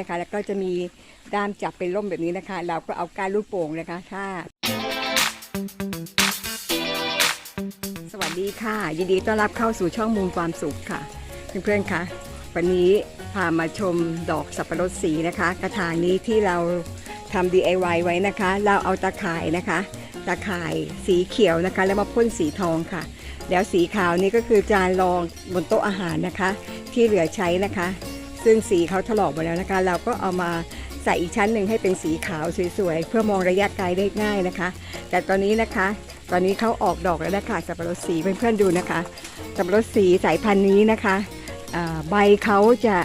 นะคะแล้วก็จะมีด้ามจับเป็นร่มแบบนี้นะคะ เราก็เอาก้านลูกโป่งนะคะถ้าสวัสดีค่ะ ยินดีต้อนรับเข้าสู่ช่องมุมความสุขค่ะ เพื่อนๆคะวันนี้พามาชมดอกสับปะรดสีนะคะ กระถางนี้ที่เราทำ DIY ไว้นะคะ เราเอาตาข่ายนะคะ ตาข่ายสีเขียวนะคะ แล้วมาพ่นสีทองค่ะ แล้วสีขาวนี่ก็คือจานรองบนโต๊ะอาหารนะคะ ที่เหลือใช้นะคะ ซึ่งสีเขาถลอกหมดแล้วนะคะ เราก็เอามาใส่อีกชั้นหนึ่งให้เป็นสีขาวสวยๆ เพื่อมองระยะไกลได้ง่ายนะคะ แต่ตอนนี้นะคะ ตอนนี้เขาออกดอกแล้วนะคะสับปะรดสีเพื่อนๆดูนะคะสับปะรดสีสายพันธุ์นี้นะคะใบเขาจะ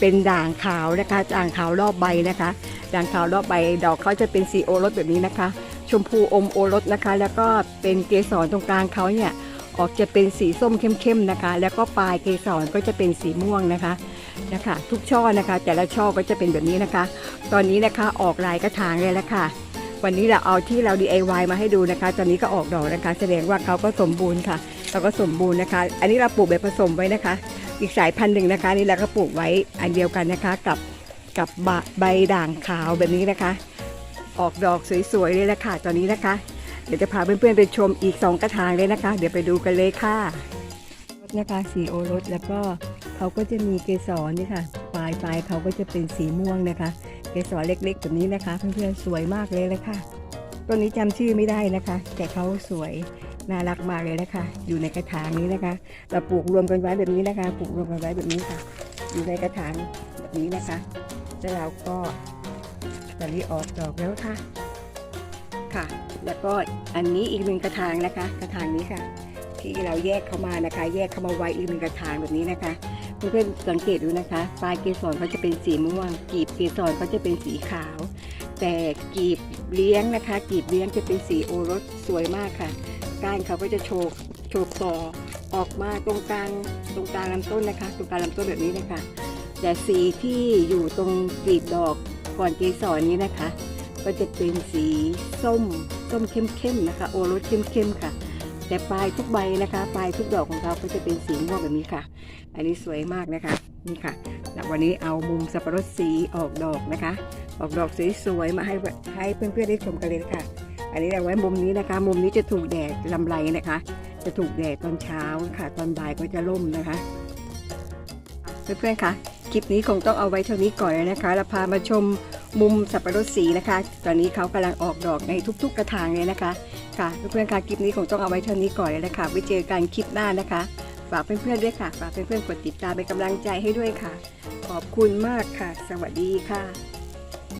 เป็นด่างขาวนะคะด่างขาวรอบใบนะคะ ด่างขาวรอบใบดอกเขาจะเป็นสีโอรสแบบนี้นะคะ ชมพูอมโอรสนะคะ แล้วก็เป็นเกสรตรงกลางเขาเนี่ยออกจะเป็นสีส้มเข้มๆนะคะ แล้วก็ปลายเกสรก็จะเป็นสีม่วงนะคะ นะคะ ทุกช่อนะคะ แต่ละช่อก็จะเป็นแบบนี้นะคะ ตอนนี้นะคะออกลายกระถางเลยแล้วค่ะ วันนี้เราเอาที่เรา DIY มาให้ดูนะคะ ตอนนี้ก็ออกดอกนะคะ แสดงว่าเขาก็สมบูรณ์ค่ะเราก็สมบูรณ์นะคะ อันนี้เราปลูกแบบผสมไว้นะคะ อีกสายพันธุ์หนึ่งนะคะ นี่เราก็ปลูกไว้อันเดียวกันนะคะกับกับใบด่างขาวแบบนี้นะคะ ออกดอกสวยๆเลยละค่ะ ตอนนี้นะคะ เดี๋ยวจะพาเพื่อนๆไปชมอีก2กระถางเลยนะคะ เดี๋ยวไปดูกันเลยค่ะนะคะสีโอรสแล้วก็ เขาก็จะมีเกสรนี่ค่ะ ปลายปลายเขาก็จะเป็นสีม่วงนะคะ เกสรเล็กๆแบบนี้นะคะ เพื่อนๆสวยมากเลยเลยค่ะต้นนี้จำชื่อไม่ได้นะคะ แต่เขาสวยน่ารักมากเลยนะคะ อยู่ในกระถางนี้นะคะ เราปลูกรวมกันไว้แบบนี้นะคะ ปลูกรวมกันไว้แบบนี้ค่ะ อยู่ในกระถางแบบนี้นะคะ แล้วเราก็ตอนนี้ออกดอกแล้วค่ะ ค่ะ แล้วก็อันนี้อีกหนึ่งกระถางนะคะ กระถางนี้ค่ะ ที่เราแยกเข้ามานะคะ แยกเข้ามาไว้อีกหนึ่งกระถางแบบนี้นะคะ เพื่อนๆสังเกตดูนะคะปลายเกสรเขาจะเป็นสีม่วงกีบเกสรเขาจะเป็นสีขาว แต่กีบเลี้ยงนะคะ กีบเลี้ยงจะเป็นสีโอรสสวยมากค่ะก้านเขาก็จะโชว์โชว์ต่อออกมาตรงกลางตรงกลางลำต้นนะคะ ตรงกลางลำต้นแบบนี้นะคะ แต่สีที่อยู่ตรงกลีบดอกก่อนเกสรนี้นะคะ ก็จะเป็นสีส้มส้มเข้มๆนะคะ โอรสเข้มๆค่ะ แต่ปลายทุกใบนะคะ ปลายทุกดอกของเขาก็จะเป็นสีม่วงแบบนี้ค่ะ อันนี้สวยมากนะคะนี่ค่ะแล้ววันนี้เอามุมสับปะรดสีออกดอกนะคะ ออกดอกสวยๆมาให้ให้เพื่อนๆได้ชมกันเลยค่ะ อันนี้เราไว้มุมนี้นะคะ มุมนี้จะถูกแดดลำไรนะคะ จะถูกแดดตอนเช้าค่ะ ตอนบ่ายก็จะร่มนะคะเพื่อนๆคะคลิปนี้คงต้องเอาไว้เท่านี้ก่อนเลยนะคะเราพามาชมมุมสับปะรดสีนะคะ ตอนนี้เขากำลังออกดอกในทุก ๆกระถางเลยนะคะ ค่ะเพื่อนๆค่ะคลิปนี้คงต้องเอาไว้เท่านี้ก่อนเลยนะคะไว้เจอกันคลิปหน้านะคะ ฝากเพื่อนๆด้วยค่ะ ฝากเพื่อนๆกดติดตามเป็นกำลังใจให้ด้วยค่ะ ขอบคุณมากค่ะ สวัสดีค่ะ